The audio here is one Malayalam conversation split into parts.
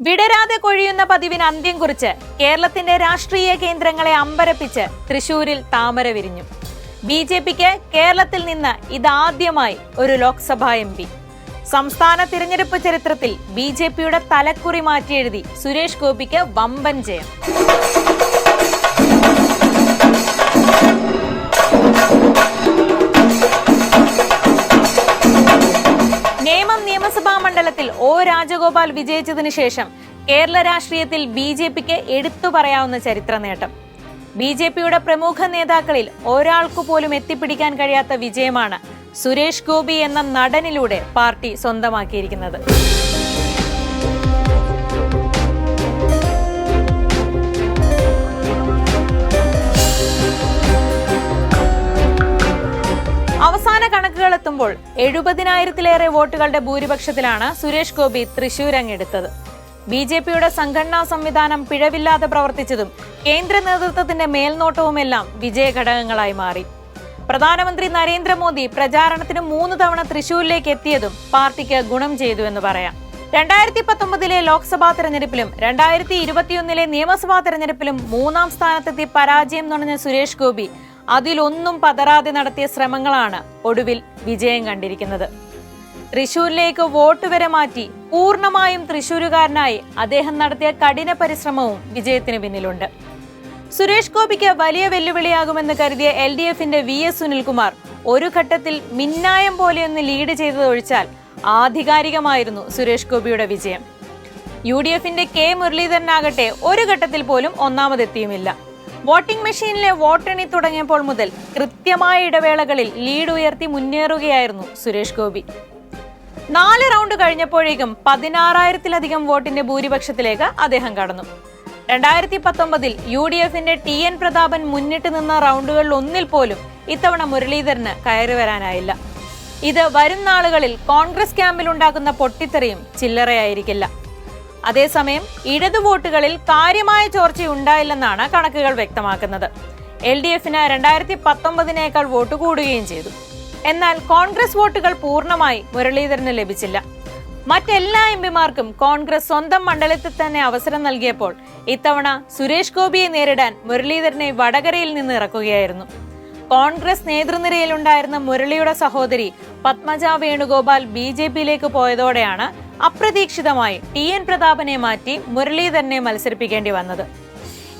വിടരാതെ കൊഴിയുന്ന പതിവിന് അന്ത്യം കുറിച്ച് കേരളത്തിന്റെ രാഷ്ട്രീയ കേന്ദ്രങ്ങളെ അമ്പരപ്പിച്ച് തൃശൂരിൽ താമര വിരിഞ്ഞു. ബി ജെ പിക്ക് കേരളത്തിൽ നിന്ന് ഇതാദ്യമായി ഒരു ലോക്സഭാ എം പി. സംസ്ഥാന തിരഞ്ഞെടുപ്പ് ചരിത്രത്തിൽ ബി ജെ പിയുടെ തലക്കുറി മാറ്റിയെഴുതി സുരേഷ് ഗോപിക്ക് വമ്പൻ ജയം. മണ്ഡലത്തിൽ ഒ രാജഗോപാൽ വിജയിച്ചതിന് ശേഷം കേരള രാഷ്ട്രീയത്തിൽ ബി ജെ പിക്ക് എടുത്തു പറയാവുന്ന ചരിത്ര നേട്ടം ബി ജെ പിയുടെ പ്രമുഖ നേതാക്കളിൽ ഒരാൾക്കു പോലും എത്തിപ്പിടിക്കാൻ കഴിയാത്ത വിജയമാണ് സുരേഷ് ഗോപി എന്ന നടനിലൂടെ പാർട്ടി സ്വന്തമാക്കിയിരിക്കുന്നത്. അവസാന കണക്കുകൾ എത്തുമ്പോൾ എഴുപതിനായിരത്തിലേറെ വോട്ടുകളുടെ ഭൂരിപക്ഷത്തിലാണ് സുരേഷ് ഗോപി തൃശൂർ അങ്ങെടുത്തത്. ബി ജെ പിയുടെ സംഘടനാ സംവിധാനം പിഴവില്ലാതെ പ്രവർത്തിച്ചതും കേന്ദ്ര നേതൃത്വത്തിന്റെ മേൽനോട്ടവുമെല്ലാം വിജയഘടകങ്ങളായി മാറി. പ്രധാനമന്ത്രി നരേന്ദ്രമോദി പ്രചാരണത്തിന് മൂന്ന് തവണ തൃശൂരിലേക്ക് എത്തിയതും പാർട്ടിക്ക് ഗുണം ചെയ്തു എന്ന് പറയാം. രണ്ടായിരത്തി പത്തൊമ്പതിലെ ലോക്സഭാ തെരഞ്ഞെടുപ്പിലും രണ്ടായിരത്തി ഇരുപത്തിയൊന്നിലെ നിയമസഭാ തെരഞ്ഞെടുപ്പിലും മൂന്നാം സ്ഥാനത്തെത്തി പരാജയം നുണഞ്ഞ സുരേഷ് ഗോപി അതിലൊന്നും പതറാതെ നടത്തിയ ശ്രമങ്ങളാണ് ഒടുവിൽ വിജയം കണ്ടിരിക്കുന്നത്. തൃശൂരിലേക്ക് വോട്ട് വരെ മാറ്റി പൂർണമായും തൃശൂരുകാരനായി അദ്ദേഹം നടത്തിയ കഠിന പരിശ്രമവും വിജയത്തിന് പിന്നിലുണ്ട്. സുരേഷ് ഗോപിക്ക് വലിയ വെല്ലുവിളിയാകുമെന്ന് കരുതിയ എൽ ഡി എഫിന്റെ വി എസ് സുനിൽകുമാർ ഒരു ഘട്ടത്തിൽ മിന്നായം പോലെയൊന്ന് ലീഡ് ചെയ്തതൊഴിച്ചാൽ ആധികാരികമായിരുന്നു സുരേഷ് ഗോപിയുടെ വിജയം. യു ഡി എഫിന്റെ കെ മുരളീധരനാകട്ടെ ഒരു ഘട്ടത്തിൽ പോലും ഒന്നാമതെത്തിയുമില്ല. വോട്ടിംഗ് മെഷീനിലെ വോട്ടെണ്ണി തുടങ്ങിയപ്പോൾ മുതൽ കൃത്യമായ ഇടവേളകളിൽ ലീഡ് ഉയർത്തി മുന്നേറുകയായിരുന്നു സുരേഷ് ഗോപി. നാല് റൗണ്ട് കഴിഞ്ഞപ്പോഴേക്കും പതിനാറായിരത്തിലധികം വോട്ടിന്റെ ഭൂരിപക്ഷത്തിലേക്ക് അദ്ദേഹം കടന്നു. രണ്ടായിരത്തി പത്തൊമ്പതിൽ യു ഡി എഫിന്റെ ടി എൻ പ്രതാപൻ മുന്നിട്ട് നിന്ന റൗണ്ടുകളിൽ ഒന്നിൽ പോലും ഇത്തവണ മുരളീധരന് കയറി വരാനായില്ല. ഇത് വരും നാളുകളിൽ കോൺഗ്രസ് ക്യാമ്പിൽ ഉണ്ടാക്കുന്ന പൊട്ടിത്തെറിയും ചില്ലറയായിരിക്കില്ല. അതേസമയം ഇടതു വോട്ടുകളിൽ കാര്യമായ ചോർച്ചയുണ്ടായില്ലെന്നാണ് കണക്കുകൾ വ്യക്തമാക്കുന്നത്. എൽ ഡി എഫിന് രണ്ടായിരത്തി പത്തൊമ്പതിനേക്കാൾ വോട്ട് കൂടുകയും ചെയ്തു. എന്നാൽ കോൺഗ്രസ് വോട്ടുകൾ പൂർണമായി മുരളീധരന് ലഭിച്ചില്ല. മറ്റെല്ലാ എം പിമാർക്കും കോൺഗ്രസ് സ്വന്തം മണ്ഡലത്തിൽ തന്നെ അവസരം നൽകിയപ്പോൾ ഇത്തവണ സുരേഷ് ഗോപിയെ നേരിടാൻ മുരളീധരനെ വടകരയിൽ നിന്ന് ഇറക്കുകയായിരുന്നു. കോൺഗ്രസ് നേതൃനിരയിലുണ്ടായിരുന്ന മുരളിയുടെ സഹോദരി പത്മജ വേണുഗോപാൽ ബി ജെ പിയിലേക്ക് പോയതോടെയാണ് അപ്രതീക്ഷിതമായി ടി എൻ പ്രതാപനെ മാറ്റി മുരളീധരനെ മത്സരിപ്പിക്കേണ്ടി വന്നത്.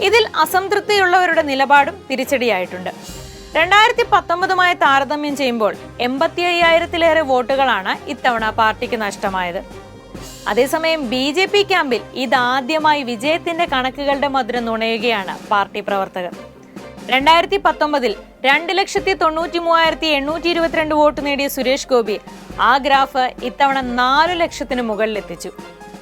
ഇതിൽ അസംതൃപ്തിയുള്ളവരുടെ നിലപാടും തിരിച്ചടിയായിട്ടുണ്ട്. രണ്ടായിരത്തി പത്തൊമ്പതുമായി താരതമ്യം ചെയ്യുമ്പോൾ എൺപത്തി അയ്യായിരത്തിലേറെ വോട്ടുകളാണ് ഇത്തവണ പാർട്ടിക്ക് നഷ്ടമായത്. അതേസമയം ബി ജെ പി ക്യാമ്പിൽ ഇതാദ്യമായി വിജയത്തിന്റെ കണക്കുകളുടെ മധുരം നുണയുകയാണ് പാർട്ടി പ്രവർത്തകർ. രണ്ടായിരത്തി പത്തൊമ്പതിൽ രണ്ട് ലക്ഷത്തി തൊണ്ണൂറ്റി മൂവായിരത്തി എണ്ണൂറ്റി ഇരുപത്തിരണ്ട് വോട്ട് നേടിയ സുരേഷ് ഗോപി ആ ഗ്രാഫ് ഇത്തവണ നാലു ലക്ഷത്തിന് മുകളിലെത്തിച്ചു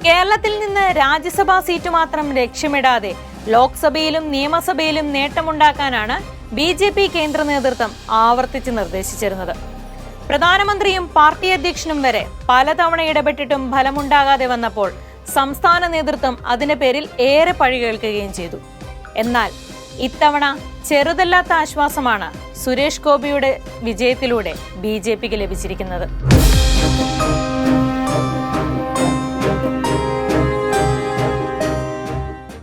കേരളത്തിൽ നിന്ന് രാജ്യസഭാ സീറ്റ് മാത്രം ലക്ഷ്യമിടാതെ ലോക്സഭയിലും നിയമസഭയിലും നേട്ടമുണ്ടാക്കാനാണ് ബി ജെ പി കേന്ദ്ര നേതൃത്വം ആവർത്തിച്ച് നിർദ്ദേശിച്ചിരുന്നത്. പ്രധാനമന്ത്രിയും പാർട്ടി അധ്യക്ഷനും വരെ പലതവണ ഇടപെട്ടിട്ടും ഫലമുണ്ടാകാതെ വന്നപ്പോൾ സംസ്ഥാന നേതൃത്വം അതിന്റെ പേരിൽ ഏറെ പഴി കേൾക്കുകയും ചെയ്തു. എന്നാൽ ഇത്തവണ ചെറുതല്ലാത്ത ആശ്വാസമാണ് സുരേഷ് ഗോപിയുടെ വിജയത്തിലൂടെ ബി ലഭിച്ചിരിക്കുന്നത്.